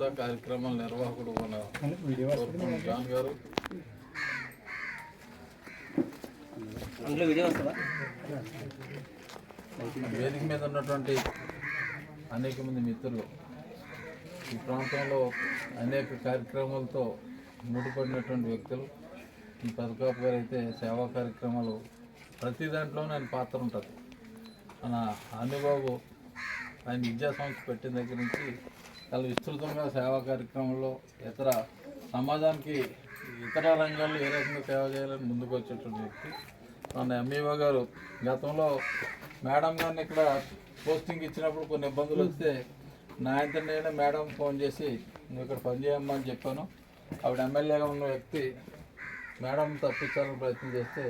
ప్రభుత్వ కార్యక్రమాల నిర్వాహకుడు మన జాన్ గారు. వేదిక మీద ఉన్నటువంటి అనేక మంది మిత్రులు ఈ ప్రాంతంలో అనేక కార్యక్రమాలతో ముడిపడినటువంటి వ్యక్తులు ఈ పథకాపు గారు అయితే సేవా కార్యక్రమాలు ప్రతి దాంట్లోనూ ఆయన పాత్ర ఉంటుంది. మన అన్నిబాబు ఆయన విద్యా సంస్థ పెట్టిన దగ్గర నుంచి చాలా విస్తృతంగా సేవా కార్యక్రమంలో ఇతర సమాజానికి ఇతర రంగాల్లో ఏ రకంగా సేవ చేయాలని ముందుకు వచ్చేటువంటి వ్యక్తి మన ఎంఈఓ గారు గతంలో మేడం గారిని ఇక్కడ పోస్టింగ్ ఇచ్చినప్పుడు కొన్ని ఇబ్బందులు వస్తే నా నేనే మేడం ఫోన్ చేసి నువ్వు ఇక్కడ పనిచేయమ్మా అని చెప్పాను. ఆవిడ ఎమ్మెల్యేగా ఉన్న వ్యక్తి మేడం తప్పించాలని ప్రయత్నం చేస్తే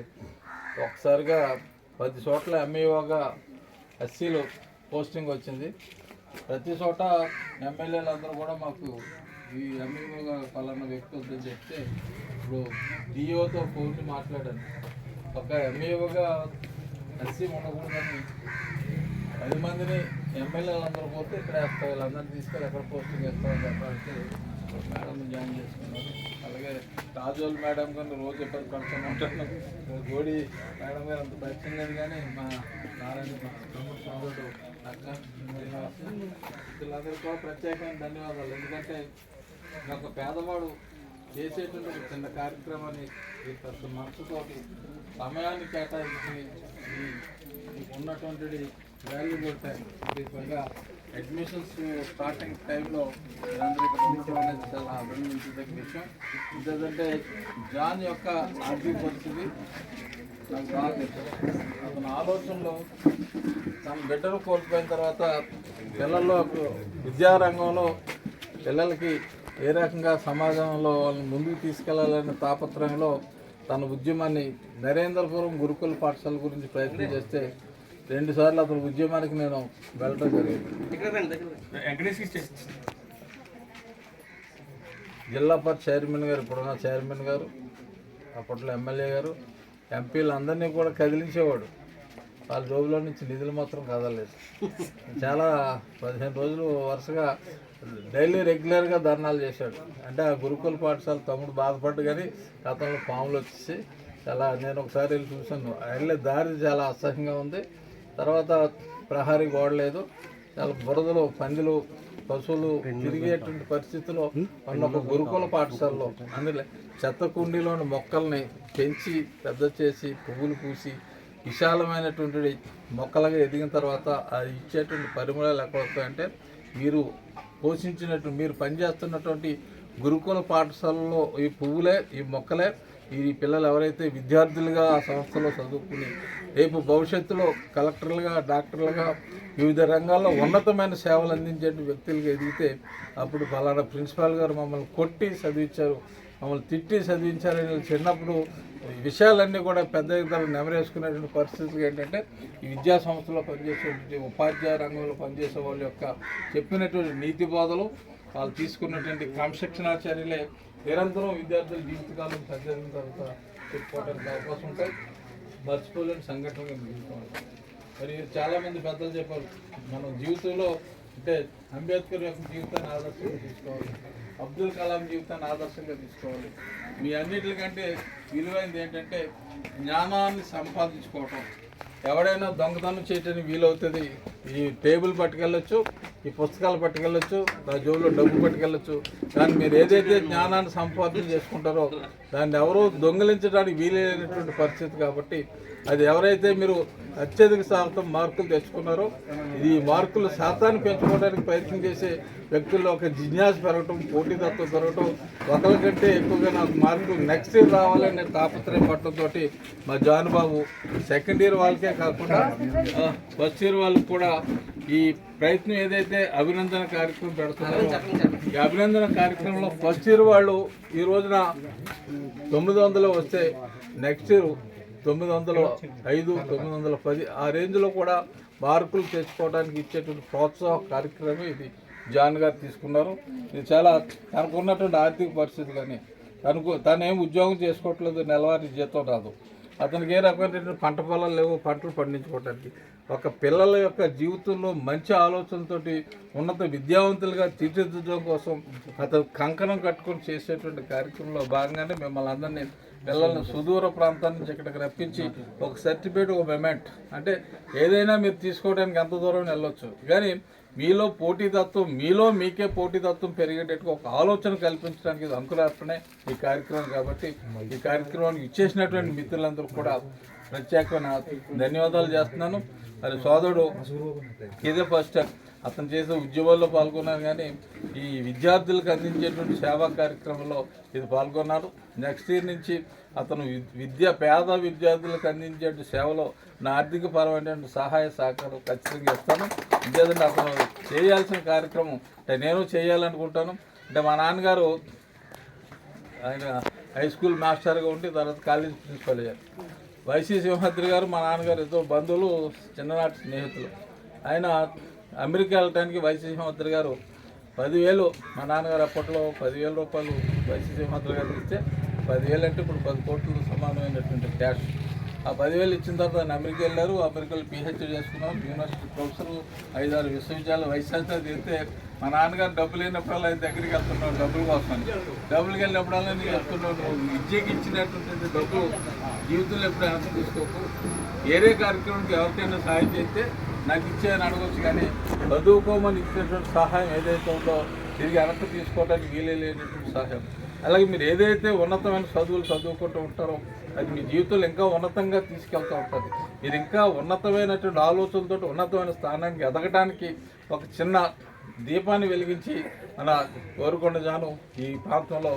ఒకసారిగా పది చోట్ల ఎంఈఓగా ఎస్సీలు పోస్టింగ్ వచ్చింది. ప్రతి చోట ఎమ్మెల్యేలు అందరూ కూడా మాకు ఈ ఎంఈఓ పలానా వ్యక్తి ఉందని చెప్తే ఇప్పుడు డిఓతో ఫోన్ మాట్లాడాను ఒక ఎంఈఓగా ఎస్సీ ఉండకూడదని పది మందిని ఎమ్మెల్యేలు అందరూ పోతే ఇక్కడ వేస్తాం వీళ్ళందరినీ తీసుకెళ్ళి ఎక్కడ పోస్టింగ్ వేస్తామని చెప్పాలంటే మేడం జాయిన్ చేసుకున్నారు. అలాగే తాజోల్ మేడం గారిని రోజు ఎప్పుడు కలుస్తూనే ఉంటాను గోడి మేడం గారు అంత పరిచయం లేదు కానీ మా నారాయణ మా తమ్ముడు అక్క వీళ్ళందరికీ కూడా ప్రత్యేకమైన ధన్యవాదాలు. ఎందుకంటే ఒక పేదవాడు చేసేటువంటి ఒక చిన్న కార్యక్రమాన్ని పెద్ద మనసుతోటి సమయాన్ని కేటాయించి ఉన్నటువంటి వాల్యూబుల్ టైం అడ్మిషన్స్ స్టార్టింగ్ టైంలో వీళ్ళందరూ ఇక్కడ ఉండటం అనేది చాలా అభినందించదగ్గ విషయం. ఎందుకంటే జాన్ యొక్క ఆర్థిక పరిస్థితి నాకు బాగా తెలుసు అతని ఆలోచనలో తన బిడ్డను కోల్పోయిన తర్వాత పిల్లల్లో విద్యారంగంలో పిల్లలకి ఏ రకంగా సమాజంలో వాళ్ళని ముందుకు తీసుకెళ్ళాలనే తాపత్రయంలో తన ఉద్యమాన్ని నరేంద్రపురం గురుకుల పాఠశాల గురించి ప్రయత్నం చేస్తే రెండుసార్లు అతని ఉద్యమానికి నేను వెళ్ళడం జరిగింది. జిల్లా పరిషత్ చైర్మన్ గారు ఇప్పుడున్న చైర్మన్ గారు అప్పట్లో ఎమ్మెల్యే గారు ఎంపీలు అందరినీ కూడా కదిలించేవాడు. వాళ్ళ జోబులో నుంచి నిధులు మాత్రం కదలలేదు. చాలా పదిహేను రోజులు వరుసగా డైలీ రెగ్యులర్గా ధర్నాలు చేశాడు. అంటే ఆ గురుకుల పాఠశాల తమ్ముడు బాధపడ్డు కానీ గతంలో పాములు వచ్చేసి చాలా నేను ఒకసారి వెళ్ళి చూశాను. వెళ్ళే దారి చాలా అసహ్యంగా ఉంది. తర్వాత ప్రహారీ గోడలేదు చాలా బురదలు పందులు పశువులు తిరిగేటువంటి పరిస్థితిలో ఉన్న ఒక గురుకుల పాఠశాలలో అందులో. చెత్త కుండీలోని మొక్కల్ని పెంచి పెద్ద చేసి పువ్వులు పూసి విశాలమైనటువంటి మొక్కలుగా ఎదిగిన తర్వాత అది ఇచ్చేటువంటి పరిమళాలు ఎక్కడ వస్తాయంటే మీరు పోషించినట్టు మీరు పనిచేస్తున్నటువంటి గురుకుల పాఠశాలలో ఈ పువ్వులే ఈ మొక్కలే ఈ పిల్లలు ఎవరైతే విద్యార్థులుగా ఆ సంస్థలో చదువుకుని రేపు భవిష్యత్తులో కలెక్టర్లుగా డాక్టర్లుగా వివిధ రంగాల్లో ఉన్నతమైన సేవలు అందించే వ్యక్తులుగా ఎదిగితే అప్పుడు ఫలానా ప్రిన్సిపాల్ గారు మమ్మల్ని కొట్టి చదివించారు మమ్మల్ని తిట్టి చదివించారని చిన్నప్పుడు ఈ విషయాలన్నీ కూడా పెద్ద ఎదుగుదల నెమరేసుకునేటువంటి పరిస్థితులు ఏంటంటే ఈ విద్యా సంస్థలో పనిచేసే ఉపాధ్యాయ రంగంలో పనిచేసే వాళ్ళ యొక్క చెప్పినటువంటి నీతి బోధలు వాళ్ళు తీసుకున్నటువంటి క్రమశిక్షణా చర్యలే నిరంతరం విద్యార్థుల జీవితకాలం చదివిన తర్వాత చెప్పుకోవడానికి అవకాశం ఉంటాయి. మర్చిపోలేని సంఘటనగా మిగులుతుంది మరి చాలామంది పెద్దలు చెప్పారు. మనం జీవితంలో అంటే అంబేద్కర్ యొక్క జీవితాన్ని ఆదర్శంగా తీసుకోవాలి. అబ్దుల్ కలాం జీవితాన్ని ఆదర్శంగా తీసుకోవాలి. మీ అన్నిటికంటే విలువైనది ఏంటంటే జ్ఞానాన్ని సంపాదించుకోవటం. ఎవడైనా దొంగతనం చేయటానికి వీలవుతుంది. ఈ టేబుల్ పట్టుకెళ్ళొచ్చు. ఈ పుస్తకాలు పట్టుకెళ్ళొచ్చు నా జోబులో డబ్బు పట్టుకెళ్ళొచ్చు. కానీ మీరు ఏదైతే జ్ఞానాన్ని సంపాదన చేసుకుంటారో దాన్ని ఎవరూ దొంగిలించడానికి వీలైనటువంటి పరిస్థితి కాబట్టి అది ఎవరైతే మీరు అత్యధిక శాతం మార్కులు తెచ్చుకున్నారో ఇది ఈ మార్కులు శాతాన్ని పెంచుకోవడానికి ప్రయత్నం చేసే వ్యక్తుల్లో ఒక జిజ్ఞాస పెరగటం పోటీతత్వం పెరగటం ఒకరికంటే ఎక్కువగా నాకు మార్కులు నెక్స్ట్ ఇయర్ రావాలనే తాపత్రయం పట్టడంతో మా జానుబాబు సెకండ్ ఇయర్ వాళ్ళకే కాకుండా ఫస్ట్ ఇయర్ వాళ్ళకి కూడా ఈ ప్రయత్నం ఏదైతే అభినందన కార్యక్రమం పెడుతున్నారో ఈ అభినందన కార్యక్రమంలో ఫస్ట్ ఇయర్ వాళ్ళు ఈ రోజున తొమ్మిది వందలు వస్తే నెక్స్ట్ ఇయర్ తొమ్మిది వందల ఐదు తొమ్మిది వందల పది ఆ రేంజ్లో కూడా మార్కులు తెచ్చుకోవడానికి ఇచ్చేటువంటి ప్రోత్సాహ కార్యక్రమం ఇది. జాన్ గారు తీసుకున్నారు. ఇది చాలా తనకు ఉన్నటువంటి ఆర్థిక పరిస్థితి కానీ తనకు తను ఏం ఉద్యోగం చేసుకోవట్లేదు నెలవారీ జీతం రాదు. అతనికి ఏ రకమైనటువంటి పంట పొలాలు లేవు పంటలు పండించుకోవడానికి ఒక పిల్లల యొక్క జీవితంలో మంచి ఆలోచనతోటి ఉన్నత విద్యావంతులుగా తీర్చిదిద్దడం కోసం అతను కంకణం కట్టుకొని చేసేటువంటి కార్యక్రమంలో భాగంగానే మిమ్మల్ని అందరినీ పిల్లల్ని సుదూర ప్రాంతాల నుంచి ఇక్కడికి రప్పించి ఒక సర్టిఫికేట్ ఒక మెమెంట్ అంటే ఏదైనా మీరు తీసుకోవడానికి ఎంత దూరం వెళ్ళొచ్చు. కానీ మీలో పోటీతత్వం మీలో మీకే పోటీతత్వం పెరిగేటట్టుగా ఒక ఆలోచన కల్పించడానికి ఇది అంకురార్పణే ఈ కార్యక్రమం కాబట్టి ఈ కార్యక్రమానికి ఇచ్చేసినటువంటి మిత్రులందరూ కూడా ప్రత్యేకమైన ధన్యవాదాలు చేస్తున్నాను. మరి సోదరుడు ఇదే ఫస్ట్ అతను చేసే ఉద్యమాల్లో పాల్గొన్నాను కానీ ఈ విద్యార్థులకు అందించేటువంటి సేవా కార్యక్రమంలో ఇది పాల్గొన్నారు. నెక్స్ట్ ఇయర్ నుంచి అతను విద్య పేద విద్యార్థులకు అందించే సేవలో నా ఆర్థిక పరమైనటువంటి సహాయ సహకారం ఖచ్చితంగా ఇస్తాను. ఇంకేదంటే అతను చేయాల్సిన కార్యక్రమం అంటే నేను చేయాలనుకుంటాను. అంటే మా నాన్నగారు ఆయన హై స్కూల్ మాస్టర్గా ఉండి తర్వాత కాలేజ్ ప్రిన్సిపల్ అయ్యారు. వైసీ సింహాద్రి గారు మా నాన్నగారు ఎంతో బంధువులు చిన్ననాటి స్నేహితులు. ఆయన అమెరికా వెళ్ళటానికి వైసీ సింహాద్రి గారు పదివేలు మా నాన్నగారు అప్పట్లో పదివేల రూపాయలు వైసీ సింహాద్రి గారు ఇస్తే పదివేలు అంటే ఇప్పుడు పది కోట్లు సమానమైనటువంటి క్యాష్. ఆ పదివేలు ఇచ్చిన తర్వాత ఆయన అమెరికా వెళ్ళారు. అమెరికాలో పిహెచ్డీ చేసుకున్నాం. యూనివర్సిటీ ప్రొఫెసర్ ఐదారు విశ్వవిద్యాలయాలు వైస్ ఛాన్సలర్ చేస్తే మా నాన్నగారు డబ్బులు లేనప్పుడల్లా ఆయన దగ్గరికి వెళ్తున్నాడు డబ్బుల కోసం డబ్బులకి వెళ్ళినప్పుడల్లా నీకు చెప్తున్నాడు నువ్వు విద్యకి ఇచ్చినటువంటి డబ్బు జీవితంలో ఎప్పుడు అర్థం తీసుకోకు ఏరే కార్యక్రమానికి ఎవరికైనా సహాయం చేస్తే నాకు ఇచ్చేయని అడగవచ్చు కానీ చదువుకోమని ఇచ్చినటువంటి సహాయం ఏదైతే ఉందో తిరిగి వెనక్కి తీసుకోవడానికి వీలే లేనటువంటి సహాయం. అలాగే మీరు ఏదైతే ఉన్నతమైన చదువులు చదువుకుంటూ ఉంటారో అది మీ జీవితంలో ఇంకా ఉన్నతంగా తీసుకెళ్తూ ఉంటుంది. మీరు ఇంకా ఉన్నతమైనటువంటి ఆలోచనలతో ఉన్నతమైన స్థానానికి ఎదగడానికి ఒక చిన్న దీపాన్ని వెలిగించి మన కోరుకొండ జాను ఈ ప్రాంతంలో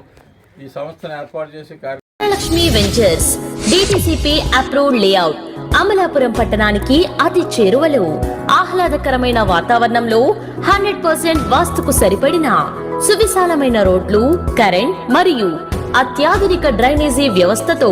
ఈ సంస్థను ఏర్పాటు చేసి Karya Lakshmi Ventures DTCP approved layout Amalapuram పట్టణానికి అతి చేరువలో ఆహ్లాదకరమైన వాతావరణంలో హండ్రెడ్ పర్సెంట్ వాస్తుకు సరిపడిన సువిశాలమైన రోడ్లు కరెంట్ మరియు అత్యాధునిక డ్రైనేజీ వ్యవస్థతో